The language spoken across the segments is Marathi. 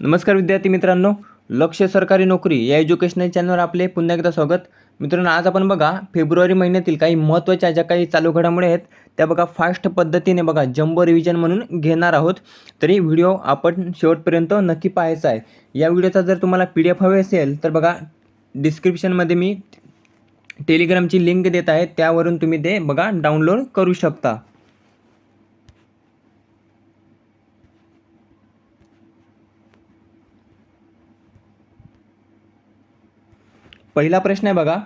नमस्कार विद्यार्थी मित्रांनो लक्ष सरकारी नोकरी या एज्युकेशनल चॅनलवर आपले पुन्हा एकदा स्वागत. मित्रांनो आज आपण बघा फेब्रुवारी महिन्यातील काही महत्त्वाच्या ज्या काही चालू घडामोडी आहेत त्या बघा फास्ट पद्धतीने बघा जम्बो रिव्हिजन म्हणून घेणार आहोत. तरी व्हिडिओ आपण शेवटपर्यंत नक्की पाहायचा आहे. या व्हिडिओचा जर तुम्हाला पी डी एफ हवे असेल तर बघा डिस्क्रिप्शनमध्ये मी टेलिग्रामची लिंक देत आहे त्यावरून तुम्ही ते बघा डाउनलोड करू शकता. पहिला प्रश्न आहे बघा.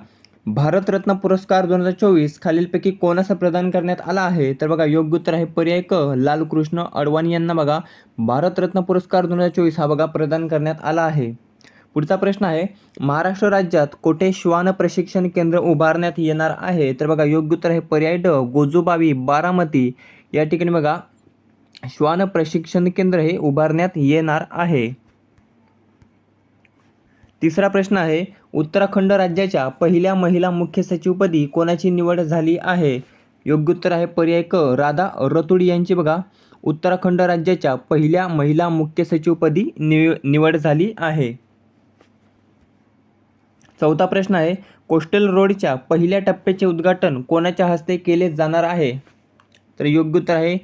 भारतरत्न पुरस्कार दोन हजार चोवीस खालीलपैकी कोणास प्रदान करण्यात आला आहे? तर बघा योग्य उत्तर आहे पर्याय क. लालकृष्ण अडवाणी यांना बघा. भारतरत्न पुरस्कार दोन हजार चोवीस हा बघा प्रदान करण्यात आला आहे. पुढचा प्रश्न आहे महाराष्ट्र राज्यात कोठे श्वान प्रशिक्षण केंद्र उभारण्यात येणार आहे? तर बघा योग्य उत्तर आहे पर्याय ड. गोजूबावी बारामती. या ठिकाणी बघा श्वान प्रशिक्षण केंद्र हे उभारण्यात येणार आहे. तिसरा प्रश्न आहे उत्तराखंड राज्याच्या पहिल्या महिला मुख्य सचिवपदी कोणाची निवड झाली आहे? योग्य उत्तर आहे पर्याय क राधा रतुडी यांची बघा. उत्तराखंड राज्याच्या पहिल्या महिला मुख्य सचिवपदी निव निवड झाली आहे. चौथा प्रश्न आहे कोस्टल रोडच्या पहिल्या टप्प्याचे उद्घाटन कोणाच्या हस्ते केले जाणार आहे? तर योग्य उत्तर आहे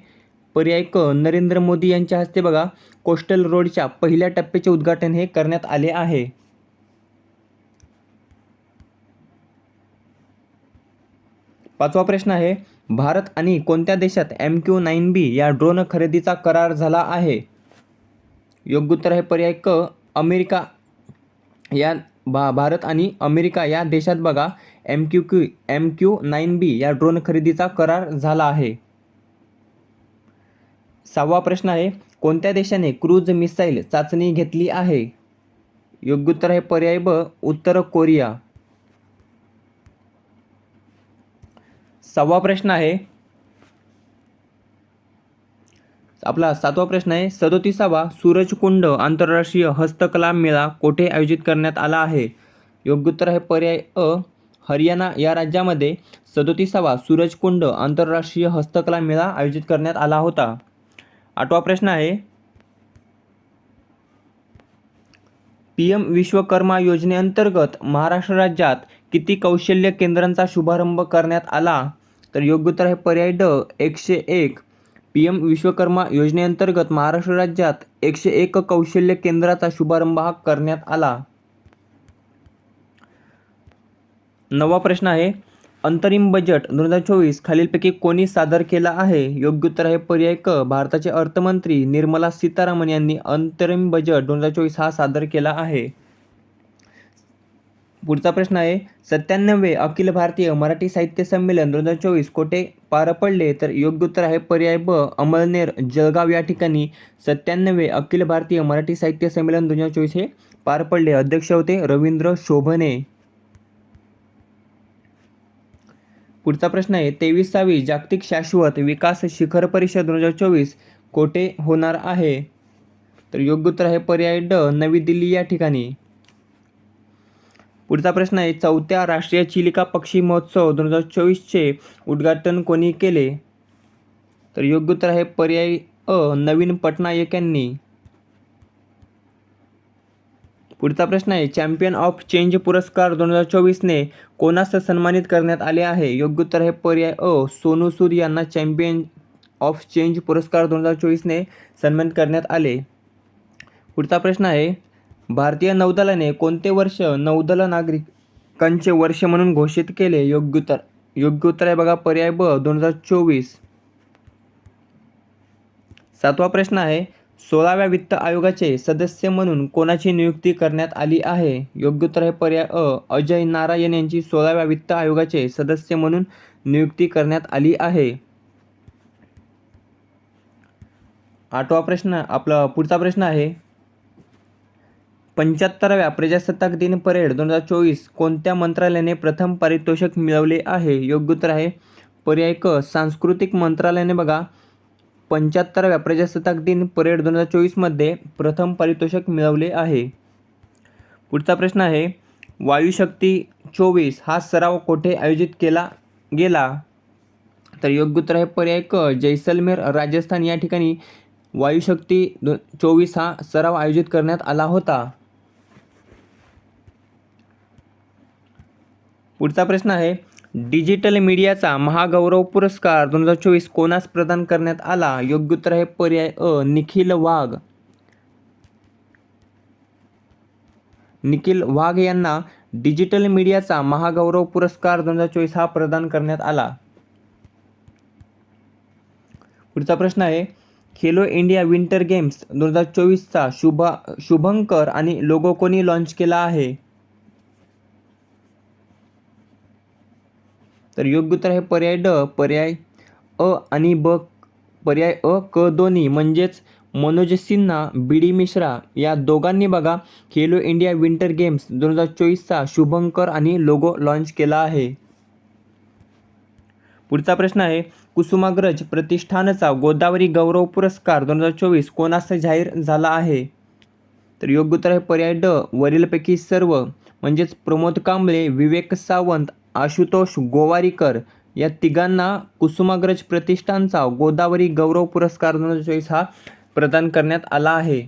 पर्याय क नरेंद्र मोदी यांच्या हस्ते बघा. कोस्टल रोडच्या पहिल्या टप्प्याचे उद्घाटन हे करण्यात आले आहे. पाचवा प्रश्न आहे भारत आणि कोणत्या देशात एम क्यू नाईन बी या ड्रोन खरेदीचा करार झाला आहे? योग्य उत्तर आहे पर्याय क अमेरिका. या भा भारत आणि अमेरिका या देशात बघा M Q Q M Q nine B या ड्रोन खरेदीचा करार झाला आहे. सहावा प्रश्न आहे कोणत्या देशाने क्रूज मिसाईल चाचणी घेतली आहे? योग्य उत्तर आहे पर्याय ब उत्तर कोरिया. सहावा प्रश्न आहे. आपला सातवा प्रश्न आहे. सदोतीसावा सूरजकुंड आंतरराष्ट्रीय हस्तकला मेळा कोठे आयोजित करण्यात आला आहे? योग्य उत्तर आहे पर्याय अ हरियाणा. या राज्यामध्ये सदोतीसावा सूरजकुंड आंतरराष्ट्रीय हस्तकला मेळा आयोजित करण्यात आला होता. आठवा प्रश्न आहे. पी एम विश्वकर्मा योजनेअंतर्गत महाराष्ट्र राज्यात किती कौशल्य केंद्रांचा शुभारंभ करण्यात आला? तर योग्य उत्तर आहे पर्याय ड एकशे एक. पी एम विश्वकर्मा योजनेअंतर्गत महाराष्ट्र राज्यात एकशे एक कौशल्य केंद्राचा शुभारंभ हा करण्यात आला. नवा प्रश्न आहे अंतरिम बजेट दोन हजार चोवीस खालीलपैकी कोणी सादर केला आहे? योग्य उत्तर आहे पर्याय क भारताचे अर्थमंत्री निर्मला सीतारामन यांनी अंतरिम बजेट दोन हजार चोवीस हा सादर केला आहे. पुढचा प्रश्न आहे सत्त्याण्णवे अखिल भारतीय मराठी साहित्य संमेलन दोन हजार चोवीस कोठे? पार पडले तर योग्य उत्तर आहे पर्याय ब अमळनेर जळगाव. या ठिकाणी सत्त्याण्णवे अखिल भारतीय मराठी साहित्य संमेलन दोन हजार चोवीस हे पार पडले. अध्यक्ष होते रवींद्र शोभने. पुढचा प्रश्न आहे तेवीसावी जागतिक शाश्वत विकास शिखर परिषद दोन हजार चोवीस कोठे होणार आहे? तर योग्य उत्तर आहे पर्याय ड नवी दिल्ली. या ठिकाणी पुढचा प्रश्न आहे चौथ्या राष्ट्रीय चिलिका पक्षी महोत्सव दोन हजार चोवीसचे उद्घाटन कोणी केले? तर योग्य उत्तर आहे पर्याय अ नवीन पटनायक यांनी. पुढचा प्रश्न आहे चॅम्पियन ऑफ चेंज पुरस्कार दोन हजार चोवीसने कोणास सन्मानित करण्यात आले आहे? योग्य उत्तर आहे पर्याय अ सोनू सूद यांना चॅम्पियन ऑफ चेंज पुरस्कार दोन हजार चोवीसने सन्मानित करण्यात आले. पुढचा प्रश्न आहे भारतीय नौदलाने कोणते वर्ष नौदल नागरिकांचे वर्ष म्हणून घोषित केले? योग्य उत्तर योग्य उत्तर आहे बघा पर्याय ब दोन हजार चोवीस. सातवा प्रश्न आहे सोळाव्या वित्त आयोगाचे सदस्य म्हणून कोणाची नियुक्ती करण्यात आली आहे? योग्य उत्तर आहे पर्याय अ अजय नारायण यांची सोळाव्या वित्त आयोगाचे सदस्य म्हणून नियुक्ती करण्यात आली आहे. आठवा प्रश्न आपला पुढचा प्रश्न आहे पंच्याहत्तराव्या प्रजासत्ताक दिन परेड दोन हजार चोवीस कोणत्या मंत्रालयाने प्रथम पारितोषिक मिळवले आहे? योग्य उत्तर आहे. पर्याय क सांस्कृतिक मंत्रालयाने बघा. पंच्याहत्तराव्या प्रजासत्ताक दिन परेड दोन हजार चोवीसमध्ये प्रथम पारितोषिक मिळवले आहे. पुढचा प्रश्न आहे वायुशक्ती चोवीस हा सराव कोठे आयोजित केला गेला? तर योग्य उत्तर आहे पर्याय क जैसलमेर राजस्थान. या ठिकाणी वायुशक्ती दो चोवीस हा सराव आयोजित करण्यात आला होता. पुढचा प्रश्न आहे डिजिटल मीडियाचा महागौरव पुरस्कार दोन हजार चोवीस कोणास प्रदान करण्यात आला? योग्य उत्तर आहे पर्याय अ निखिल वाघ. निखिल वाघ यांना डिजिटल मीडियाचा महागौरव पुरस्कार दोन हजार चोवीस हा प्रदान करण्यात आला. पुढचा प्रश्न आहे खेलो इंडिया विंटर गेम्स दोन हजार चोवीसचा शुभा शुभंकर आणि लोगो कोणी लॉन्च केला आहे. तर योग्य उत्तर आहे पर्याय ड पर्याय अ आणि ब. पर्याय अ क दोन्ही. म्हणजेच मनोज सिन्हा बी डी मिश्रा या दोघांनी बघा खेलो इंडिया विंटर गेम्स दोन हजार चोवीसचा शुभंकर आणि लोगो लॉन्च केला आहे. पुढचा प्रश्न आहे कुसुमाग्रज प्रतिष्ठानचा गोदावरी गौरव पुरस्कार दोन हजार चोवीस कोणास जाहीर झाला आहे? तर योग्य उत्तर आहे पर्याय ड वरीलपैकी सर्व. म्हणजेच प्रमोद कांबळे विवेक सावंत आशुतोष गोवारीकर या तिघांना कुसुमाग्रज प्रतिष्ठानचा गोदावरी गौरव पुरस्कार दोन हजार चोवीस हा प्रदान करण्यात आला आहे.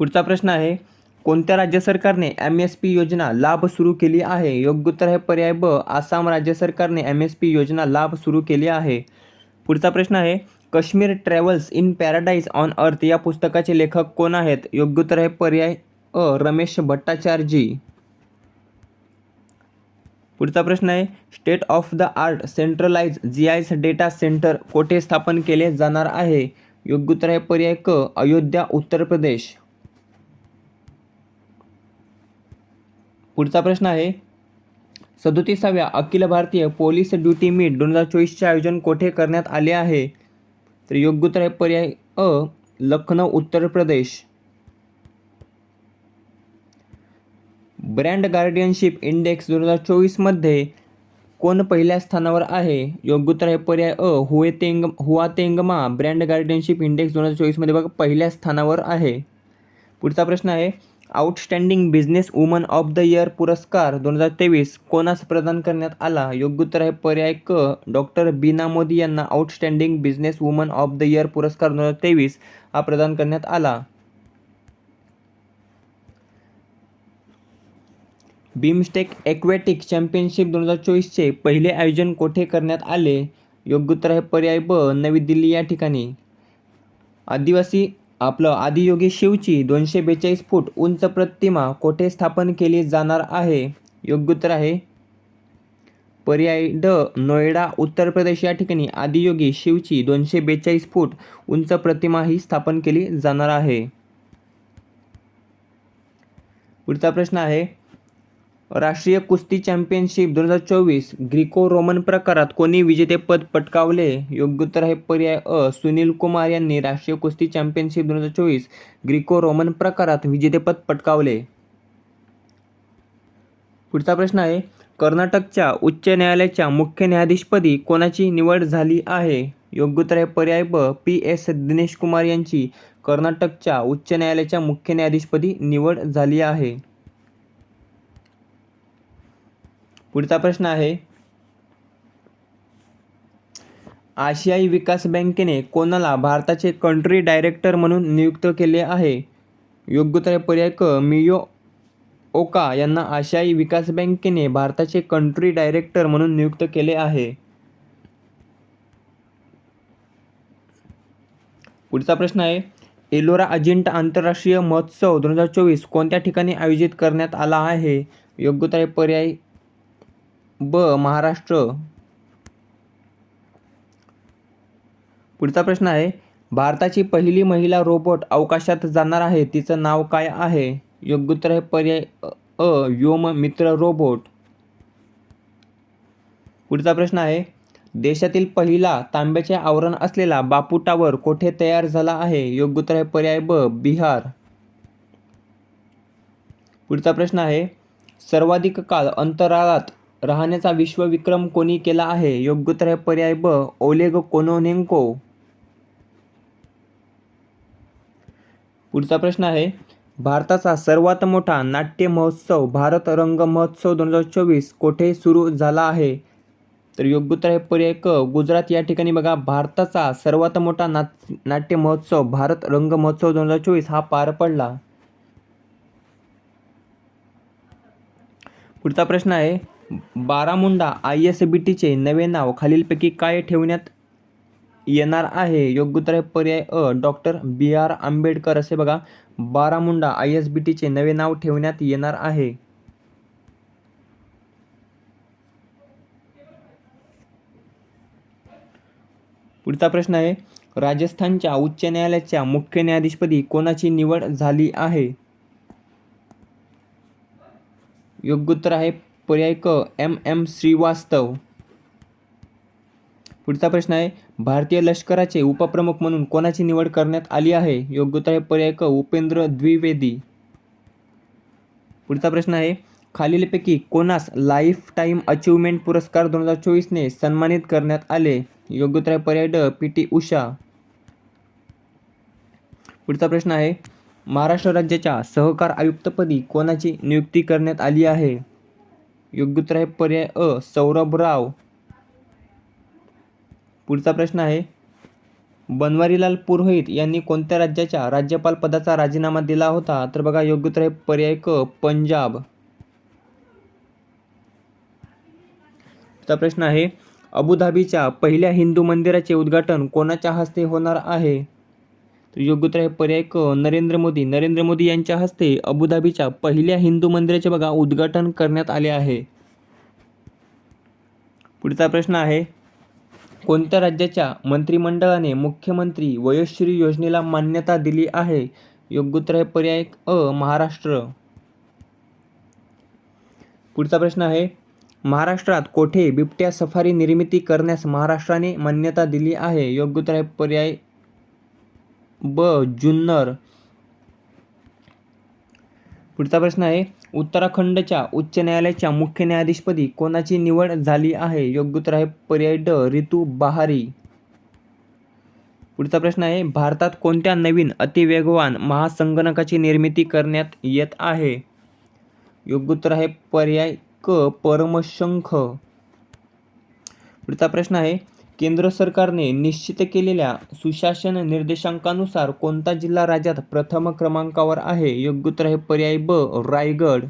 पुढचा प्रश्न आहे कोणत्या राज्य सरकारने एम एस पी योजना लाभ सुरू केली आहे? योग्य उत्तर आहे पर्याय ब आसाम राज्य सरकारने एम एस पी योजना लाभ सुरू केली आहे. पुढचा प्रश्न आहे Kashmir travels in paradise on earth या पुस्तकाचे लेखक कोण आहेत? योग्य उत्तर आहे पर्याय अ रमेश भट्टाचार्यजी पुढचा प्रश्न आहे state of the art centralise G I S data centre कोठे स्थापन केले जाणार आहे? योग्य उत्तर आहे पर्याय क अयोध्या उत्तर प्रदेश. पुढचा प्रश्न आहे सदोतीसाव्या Akhil Bharatiya police duty meet दोन हजार चोवीसचे आयोजन कोठे करण्यात आले आहे? तर योग्य उत्तर आहे पर्याय अ Lucknow Uttar Pradesh. Brand guardianship index दोन हजार चोवीसमध्ये कोण पहिल्या स्थानावर आहे? योग्य उत्तर आहे पर्याय अ हुए तेंग हुआ तेंगमा ब्रँड गार्डियनशिप इंडेक्स दोन हजार चोवीसमध्ये बघा पहिल्या स्थानावर आहे. पुढचा प्रश्न आहे outstanding business woman of the year पुरस्कार दोन हजार तेवीस कोणास प्रदान करण्यात आला? योग्य उत्तर आहे पर्याय क डॉक्टर बीना मोदी यांना outstanding business woman of the year पुरस्कार दोन हजार तेवीस हा प्रदान करण्यात आला. बिमस्टेक ॲक्वॅटिक चॅम्पियनशिप दोन हजार चोवीसचे पहिले आयोजन कोठे करण्यात आले? योग्य उत्तर आहे पर्याय ब नवी दिल्ली या ठिकाणी. आदिवासी आपलं आदियोगी शिवची दोनशे बेचाळीस फूट उंच प्रतिमा कोठे स्थापन केली जाणार आहे? योग्य उत्तर आहे पर्याय ड नोएडा उत्तर प्रदेश या ठिकाणी आदियोगी शिवची दोनशे बेचाळीस फूट उंच प्रतिमा ही स्थापन केली जाणार आहे. पुढचा प्रश्न आहे राष्ट्रीय कुस्ती चॅम्पियनशिप दोन हजार चोवीस ग्रीको रोमन प्रकारात कोणी विजेतेपद पटकावले? योग्य उत्तर आहे पर्याय अ. सुनील कुमार यांनी राष्ट्रीय कुस्ती चॅम्पियनशिप दोन हजार चोवीस ग्रीको रोमन प्रकारात विजेतेपद पटकावले. पुढचा प्रश्न आहे कर्नाटकच्या उच्च न्यायालयाच्या मुख्य न्यायाधीशपदी कोणाची निवड झाली आहे? योग्य उत्तर आहे पर्याय ब. पी. एस. दिनेश कुमार यांची कर्नाटकच्या उच्च न्यायालयाच्या मुख्य न्यायाधीशपदी निवड झाली आहे. पुढचा प्रश्न आहे. आशियाई विकास बँकेने कोणाला भारताचे कंट्री डायरेक्टर म्हणून नियुक्त केले आहे? योग्य पर्याय क. मियो ओका यांना आशियाई विकास बँकेने भारताचे कंट्री डायरेक्टर म्हणून नियुक्त केले आहे. पुढचा प्रश्न आहे. एलोरा अजिंठा आंतरराष्ट्रीय महोत्सव दोन हजार चोवीस कोणत्या ठिकाणी आयोजित करण्यात आला आहे? योग्य पर्याय ब महाराष्ट्र. पुढचा प्रश्न आहे भारताची पहिली महिला रोबोट अवकाशात जाणार आहे तिचं नाव काय आहे? योग्य उत्तर आहे पर्याय अ व्योम मित्र रोबोट. पुढचा प्रश्न आहे देशातील पहिला तांब्याचे आवरण असलेला बापू टावर कोठे तयार झाला आहे? योग्य उत्तर आहे पर्याय ब बिहार. पुढचा प्रश्न आहे सर्वाधिक काळ अंतराळात राहण्याचा विश्वविक्रम कोणी केला आहे? योग्य उत्तर आहे पर्याय ब. Oleg Kononenko. पुढचा प्रश्न आहे. भारताचा सर्वात मोठा नाट्य महोत्सव भारत रंग महोत्सव दोन हजार चोवीस कोठे सुरू झाला आहे? तर योग्य उत्तर आहे पर्याय क. गुजरात. या ठिकाणी बघा भारताचा सर्वात मोठा नाट नाट्य महोत्सव भारत रंग महोत्सव दोन हजार चोवीस हा पार पडला. पुढचा प्रश्न आहे. बारामुंडा आय एस बी टीचे नवे नाव खालीलपैकी काय ठेवण्यात येणार आहे? योग्य उत्तर आहे पर्याय अ डॉक्टर बी. आर. आंबेडकर असे बघा. बारामुंडा आय एस बी टीचे नवे नाव ठेवण्यात येणार आहे. पुढचा प्रश्न आहे राजस्थानच्या उच्च न्यायालयाच्या मुख्य न्यायाधीशपदी कोणाची निवड झाली आहे? योग्य उत्तर आहे पर्याय क एम एम श्रीवास्तव. पुढचा प्रश्न आहे भारतीय लष्कराचे उपप्रमुख म्हणून कोणाची निवड करण्यात आली आहे? योग्य उत्तर आहे पर्याय क उपेंद्र द्विवेदी. पुढचा प्रश्न आहे खालीलपैकी कोणास लाईफ टाईम अचीवमेंट पुरस्कार दोन हजार चोवीसने सन्मानित करण्यात आले? योग्य उत्तर आहे पर्याय ड पी टी उषा. पुढचा प्रश्न आहे महाराष्ट्र राज्याच्या सहकार आयुक्तपदी कोणाची नियुक्ती करण्यात आली आहे? योग्य उत्तर आहे पर्याय अ सौरभ राव. पुढचा प्रश्न आहे. बनवारीलाल पुरोहित यांनी कोणत्या राज्याच्या राज्यपाल पदाचा राजीनामा दिला होता? तर बघा योग्य उत्तर आहे पर्याय क पंजाब. प्रश्न आहे. अबुधाबीच्या पहिल्या हिंदू मंदिराचे उद्घाटन कोणाच्या हस्ते होणार आहे? तर योग्य उत्तर आहे पर्याय क नरेंद्र मोदी. नरेंद्र मोदी यांच्या हस्ते अबुधाबीच्या पहिल्या हिंदू मंदिराचे बघा उद्घाटन करण्यात आले आहे. पुढचा प्रश्न आहे कोणत्या राज्याच्या मंत्रिमंडळाने मुख्यमंत्री वयोश्री योजनेला मान्यता दिली आहे? योग्य उत्तर आहे पर्याय अ महाराष्ट्र. पुढचा प्रश्न आहे महाराष्ट्रात कोठे बिबट्या सफारी निर्मिती करण्यास महाराष्ट्राने मान्यता दिली आहे? योग्य उत्तर आहे पर्याय ब. जुन्नर. पुढचा प्रश्न आहे उत्तराखंडच्या उच्च न्यायालयाच्या मुख्य न्यायाधीशपदी कोणाची निवड झाली आहे? योग्य उत्तर आहे पर्याय ड. ऋतू बहारी. पुढचा प्रश्न आहे भारतात कोणत्या नवीन अतिवेगवान महासंगणकाची निर्मिती करण्यात येत आहे? योग्य उत्तर आहे पर्याय क. परमशंख. पुढचा प्रश्न आहे केंद्र सरकारने निश्चित केलेल्या सुशासन निर्देशांकानुसार कोणता जिल्हा राज्यात प्रथम क्रमांकावर आहे योग्य उत्तर आहे पर्याय ब रायगड.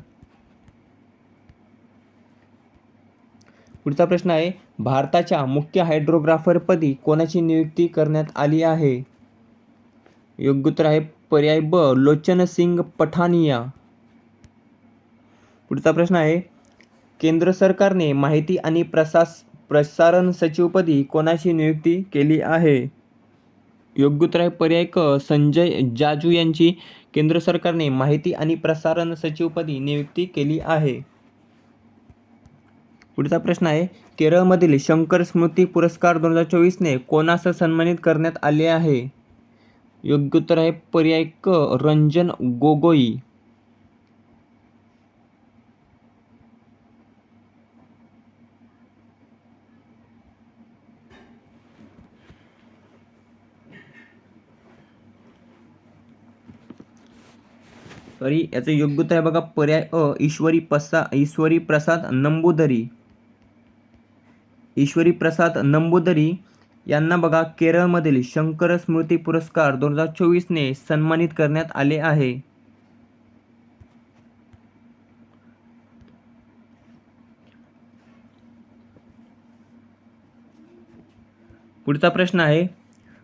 पुढचा प्रश्न आहे भारताच्या मुख्य हायड्रोग्राफरपदी कोणाची नियुक्ती करण्यात आली आहे? योग्य उत्तर आहे पर्याय ब लोचन सिंग पठानिया. पुढचा प्रश्न आहे केंद्र सरकारने माहिती आणि प्रसास प्रसारण सचिवपदी कोणाची नियुक्ती केली आहे? योग्य उत्तर आहे पर्याय क संजय जाजू यांची केंद्र सरकारने माहिती आणि प्रसारण सचिवपदी नियुक्ती केली आहे. पुढचा प्रश्न आहे केरळमधील शंकर स्मृती पुरस्कार दोन हजार चोवीसने कोणास सन्मानित करण्यात आले आहे? योग्य उत्तर आहे पर्याय क रंजन गोगोई सॉरी याचं योग्य उत्तर आहे बघा पर्याय अ ईश्वरी पसा ईश्वरी प्रसाद नंबूदरी. ईश्वरी प्रसाद नंबूदरी यांना बघा केरळमधील शंकर स्मृती पुरस्कार दोन हजार चोवीसने सन्मानित करण्यात आले आहे. पुढचा प्रश्न आहे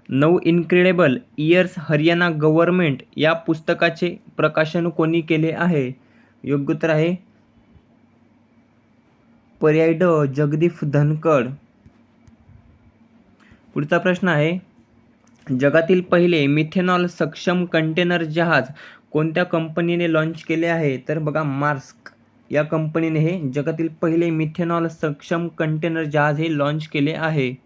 नऊ इनक्रेडेबल इयर्स हरियाणा गव्हर्नमेंट या पुस्तकाचे प्रकाशन कोणी केले आहे? योग्य उत्तर आहे. पर्याय ड. जगदीप धनकड पुढचा प्रश्न आहे. जगातील पहिले मिथेनॉल सक्षम कंटेनर जहाज कोणत्या कंपनीने लॉन्च केले आहे? तर बघा मार्स्क. या कंपनीने हे जगातील पहिले मिथेनॉल सक्षम कंटेनर जहाज हे लॉन्च केले आहे.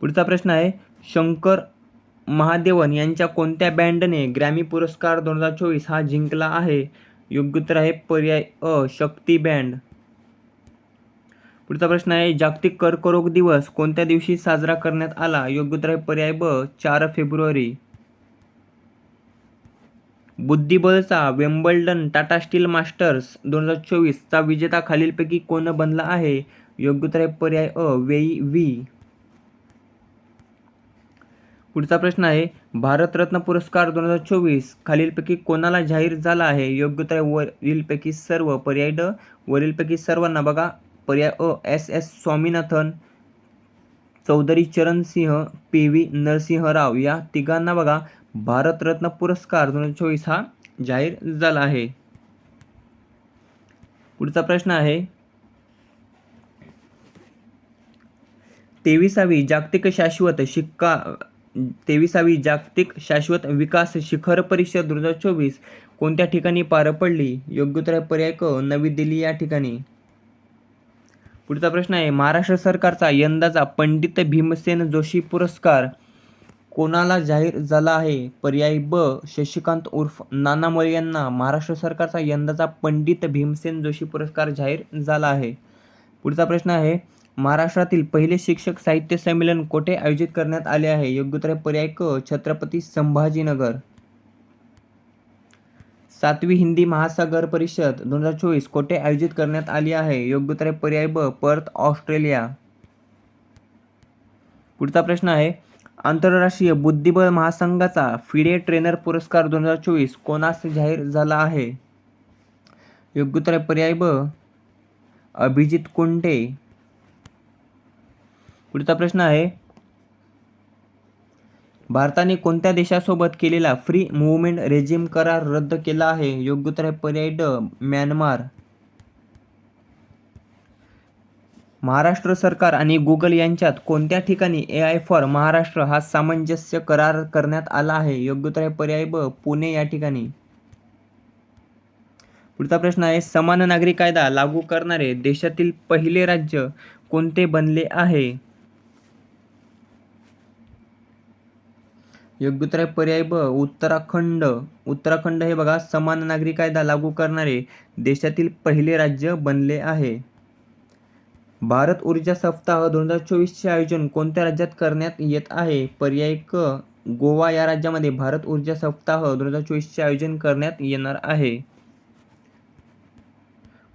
पुढचा प्रश्न आहे शंकर महादेवन यांच्या कोणत्या बँडने ग्रॅमी पुरस्कार दोन हजार चोवीस हा जिंकला आहे? योग्य उत्तर आहे पर्याय अ शक्ती बँड. पुढचा प्रश्न आहे जागतिक कर्करोग दिवस कोणत्या दिवशी साजरा करण्यात आला? योग्य उत्तर आहे पर्याय ब चार फेब्रुवारी. बुद्धिबळचा वेम्बल्डन टाटा स्टील मास्टर्स दोन हजार चोवीसचा विजेता खालीलपैकी कोण बनला आहे? योग्य उत्तर आहे पर्याय अ वेई व्ही. पुढचा प्रश्न आहे भारतरत्न पुरस्कार दोन हजार चोवीस खालीलपैकी कोणाला जाहीर झाला आहे? योग्यता वरीलपैकी सर्व पर्याय ड वरीलपैकी सर्वांना बघा. पर्याय अ S. S. Swaminathan Chaudhary Charan Singh P. V. Narasimha Rao या तिघांना बघा. भारतरत्न पुरस्कार दोन हजार चोवीस हा जाहीर झाला आहे. पुढचा प्रश्न आहे तेविसावी जागतिक शाश्वत शिक्का तेविसावी जागतिक शाश्वत विकास शिखर परिषद दोन हजार चोवीस कोणत्या ठिकाणी पार पडली? योग्य उत्तर पर्याय क नवी दिल्ली या ठिकाणी. पुढचा प्रश्न आहे महाराष्ट्र सरकारचा यंदाचा पंडित भीमसेन जोशी पुरस्कार कोणाला जाहीर झाला आहे? पर्याय ब शशिकांत उर्फ नाना मोरे यांना महाराष्ट्र सरकारचा यंदाचा पंडित भीमसेन जोशी पुरस्कार जाहीर झाला आहे. पुढचा प्रश्न आहे महाराष्ट्रातील पहिले शिक्षक साहित्य संमेलन कोठे आयोजित करण्यात आले आहे? योग्य उत्तर पर्याय क छत्रपती संभाजीनगर. सातवी हिंदी महासागर परिषद दोन हजार चोवीस कोठे आयोजित करण्यात आली आहे? योग्य उत्तर पर्याय ब पर्थ ऑस्ट्रेलिया. पुढचा प्रश्न आहे आंतरराष्ट्रीय बुद्धिबळ महासंघाचा फिडे ट्रेनर पुरस्कार दोन हजार चोवीस कोणास जाहीर झाला आहे? योग्य उत्तर पर्याय ब अभिजित कुंटे. पुढचा प्रश्न आहे. भारताने कोणत्या देशासोबत केलेला फ्री मुवमेंट रेजिम करार रद्द केला आहे? योग्य उत्तर आहे पर्याय ड म्यानमार. महाराष्ट्र सरकार आणि गुगल यांच्यात कोणत्या ठिकाणी ए आय फॉर महाराष्ट्र हा सामंजस्य करार करण्यात आला आहे? योग्य उत्तर आहे पर्याय ब पुणे या ठिकाणी. पुढचा प्रश्न आहे समान नागरी कायदा लागू करणारे देशातील पहिले राज्य कोणते बनले आहे? योग्य उत्तर आहे पर्याय ब. उत्तराखंड. उत्तराखंड हे बघा समान नागरी कायदा लागू करणारे देशातील पहिले राज्य बनले आहे. भारत ऊर्जा सप्ताह दोन हजार चोवीसचे आयोजन कोणत्या राज्यात करण्यात येत आहे? पर्याय क. गोवा या राज्यामध्ये भारत ऊर्जा सप्ताह दोन हजार चोवीसचे आयोजन करण्यात येणार आहे.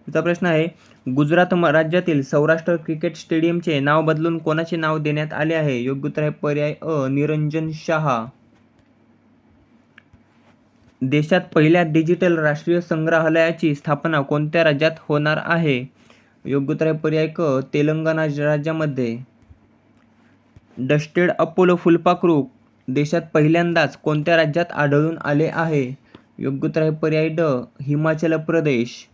पुढचा प्रश्न आहे गुजरात म- राज्यातील सौराष्ट्र क्रिकेट स्टेडियमचे नाव बदलून कोणाचे नाव देण्यात आले आहे? योग्य उत्तर आहे पर्याय अ निरंजन शहा. देशात पहिल्या डिजिटल राष्ट्रीय संग्रहालयाची स्थापना कोणत्या राज्यात होणार आहे? योग्य उत्तर आहे पर्याय क तेलंगणा राज्यामध्ये. डस्टेड अपोलो फुलपाखरू देशात पहिल्यांदाच कोणत्या राज्यात आढळून आले आहे? योग्य उत्तर आहे पर्याय ड हिमाचल प्रदेश.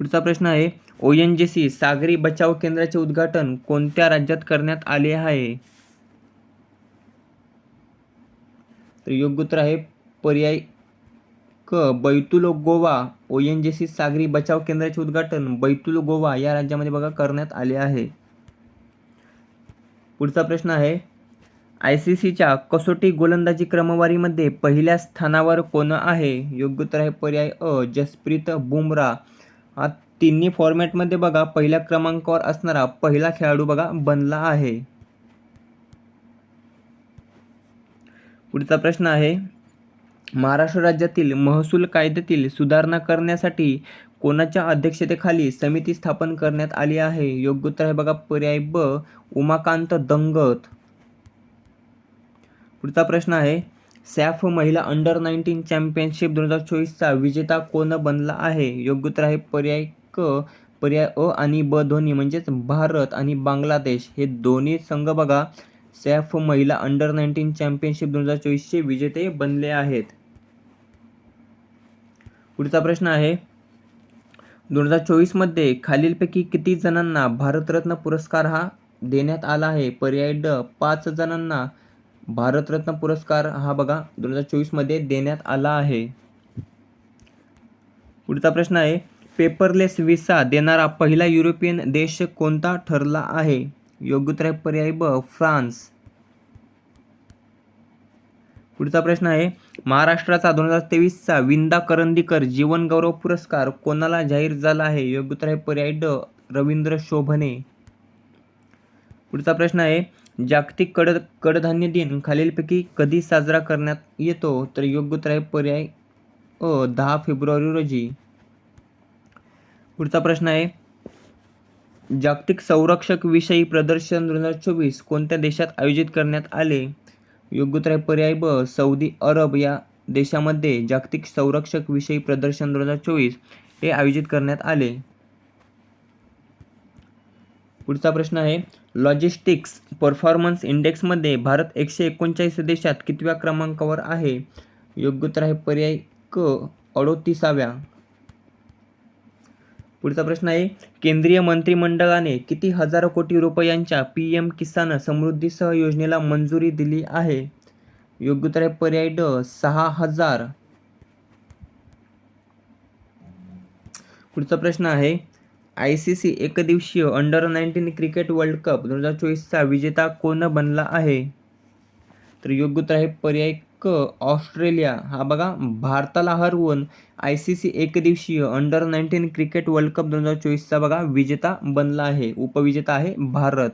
पुढचा प्रश्न आहे ओ एन जी सी सागरी बचाव केंद्राचे उद्घाटन कोणत्या राज्यात करण्यात आले आहे? तर योग्य उत्तर आहे पर्याय क बैतुलो Goa. O N G C सागरी बचाव केंद्राचे उद्घाटन बैतुलो गोवा या राज्यामध्ये बघा करण्यात आले आहे. पुढचा प्रश्न आहे आय सी सीच्या कसोटी गोलंदाजी क्रमवारीमध्ये पहिल्या स्थानावर कोण आहे? योग्य उत्तर आहे पर्याय अ जसप्रीत बुमरा तिन्ही फॉर्मॅटमध्ये बघा पहिल्या क्रमांकावर असणारा पहिला खेळाडू बघा बनला आहे. पुढचा प्रश्न आहे महाराष्ट्र राज्यातील महसूल कायद्यातील सुधारणा करण्यासाठी कोणाच्या अध्यक्षतेखाली समिती स्थापन करण्यात आली आहे? योग्य उत्तर आहे बघा पर्याय ब उमाकांत दंगत. पुढचा प्रश्न आहे सॅफ महिला अंडर नाईन्टीन चॅम्पियनशिप दोन हजार चोवीसचा विजेता कोण बनला आहे? योग्य उत्तर आहे पर्याय क पर्याय अ आणि ब दोन्ही म्हणजेच भारत आणि बांगलादेश हे दोन्ही संघ बघा सॅफ महिला अंडर नाईन्टीन चॅम्पियनशिप दोन हजार चोवीसचे विजेते बनले आहेत. पुढचा प्रश्न आहे दोन हजार चोवीसमध्ये खालीलपैकी किती जणांना भारतरत्न पुरस्कार हा देण्यात आला आहे? पर्याय ड पाच जणांना भारतरत्न पुरस्कार हा बघा दोन हजार चोवीसमध्ये देण्यात आला आहे. पुढचा प्रश्न आहे पेपरलेस व्हिसा देणारा पहिला युरोपियन देश कोणता ठरला आहे? योग्य उत्तर आहे पर्याय ब फ्रान्स. पुढचा प्रश्न आहे महाराष्ट्राचा दोन हजार तेवीसचा विंदा करंदीकर जीवनगौरव पुरस्कार कोणाला जाहीर झाला आहे? योग्य उत्तर आहे पर्याय ड रवींद्र शोभने. पुढचा प्रश्न आहे जागतिक कड कडधान्य दिन खालीलपैकी कधी साजरा करण्यात येतो तर योग्य उत्तर आहे पर्याय अ दहा फेब्रुवारी रोजी. पुढचा प्रश्न आहे जागतिक संरक्षक विषयी प्रदर्शन दोन हजार चोवीस कोणत्या देशात आयोजित करण्यात आले? योग्य उत्तर आहे पर्याय ब सौदी अरब या देशामध्ये जागतिक संरक्षक विषयी प्रदर्शन दोन हजार चोवीस हे आयोजित करण्यात आले. पुढचा प्रश्न आहे लॉजिस्टिक्स परफॉर्मन्स इंडेक्समध्ये भारत एकशे एकोणचाळीस देशात कितव्या क्रमांकावर आहे? योग्य उत्तर आहे पर्याय क अडोतीसाव्या. पुढचा प्रश्न आहे केंद्रीय मंत्रिमंडळाने किती हजार कोटी रुपयांच्या पी एम किसान समृद्धीसह योजनेला मंजुरी दिली आहे? योग्य उत्तर आहे पर्याय ड सहा हजार. पुढचा प्रश्न आहे आय सी सी एकदिवसीय under nineteen cricket world cup दोन हजार चोवीसचा विजेता कोण बनला आहे? तर योग्य उत्तर आहे पर्याय क ऑस्ट्रेलिया. हा बघा भारताला हरवून आय सी सी एकदिवसीय under nineteen cricket world cup दोन हजार चोवीसचा बघा विजेता बनला आहे उपविजेता आहे भारत.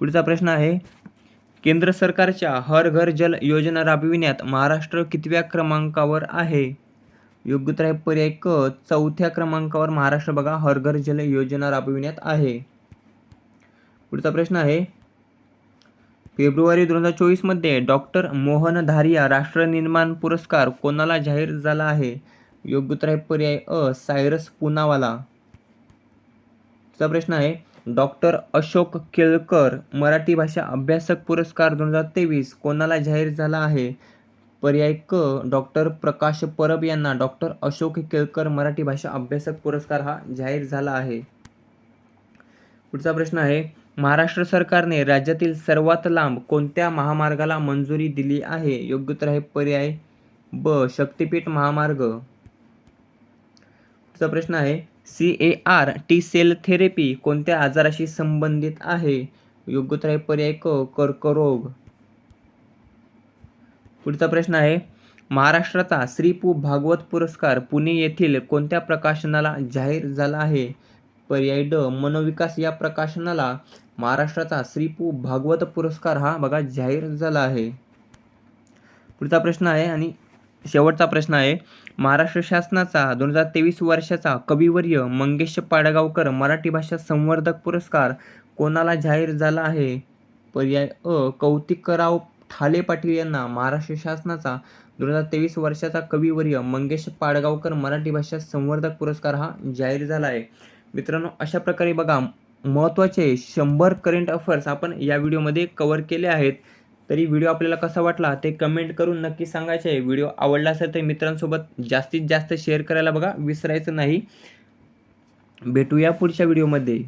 पुढचा प्रश्न आहे केंद्र सरकारच्या हर घर जल योजना राबविण्यात महाराष्ट्र कितव्या क्रमांकावर आहे? योग्यता आहे. पर्याय क चौथ्या क्रमांकावर महाराष्ट्र बघा हरघर जल योजना राबविण्यात आहे. पुढचा प्रश्न आहे. फेब्रुवारी दोन हजार चोवीसमध्ये डॉक्टर मोहन धारिया राष्ट्र निर्माण पुरस्कार कोणाला जाहीर झाला आहे? योग्यता आहे. पर्याय अ सायरस पुनावाला. चा प्रश्न आहे. डॉक्टर अशोक केळकर मराठी भाषा अभ्यासक पुरस्कार दोन हजार तेवीस कोणाला जाहीर झाला आहे? पर्याय क. डॉक्टर प्रकाश परब यांना डॉक्टर अशोक केळकर मराठी भाषा अभ्यासक पुरस्कार हा जाहीर झाला आहे. पुढचा प्रश्न आहे महाराष्ट्र सरकारने राज्यातील सर्वात लांब कोणत्या महामार्गाला मंजुरी दिली आहे? योग्य तर आहे पर्याय ब. शक्तिपीठ महामार्ग. पुढचा प्रश्न आहे C A R T cell therapy कोणत्या आजाराशी संबंधित आहे? योग्य तर आहे पर्याय क. कर्करोग. पुढचा प्रश्न आहे महाराष्ट्राचा श्री पू भागवत पुरस्कार पुणे येथील कोणत्या प्रकाशनाला जाहीर झाला आहे? पर्याय ड मनोविकास या प्रकाशनाला महाराष्ट्राचा श्रीपू भागवत पुरस्कार हा बघा जाहीर झाला आहे. पुढचा प्रश्न आहे आणि शेवटचा प्रश्न आहे महाराष्ट्र शासनाचा दोन हजार तेवीस वर्षाचा कविवर्य मंगेश पाडगावकर मराठी भाषा संवर्धक पुरस्कार कोणाला जाहीर झाला आहे? पर्याय अ कौतिकराव ठाले पाटील यांना महाराष्ट्र शासनाचा दोन हजार तेवीस वर्षाचा कविवर्य मंगेश पाडगावकर मराठी भाषा संवर्धक पुरस्कार हा जाहीर झाला आहे. मित्रांनो अशा प्रकारे बघा महत्त्वाचे शंभर करंट अफेअर्स आपण या व्हिडिओमध्ये कवर केले आहेत. तरी व्हिडिओ आपल्याला कसा वाटला ते कमेंट करून नक्की सांगायचे आहे. व्हिडिओ आवडला असेल तर मित्रांसोबत जास्तीत जास्त शेअर करायला बघा विसरायचं नाही. भेटूया पुढच्या व्हिडिओमध्ये.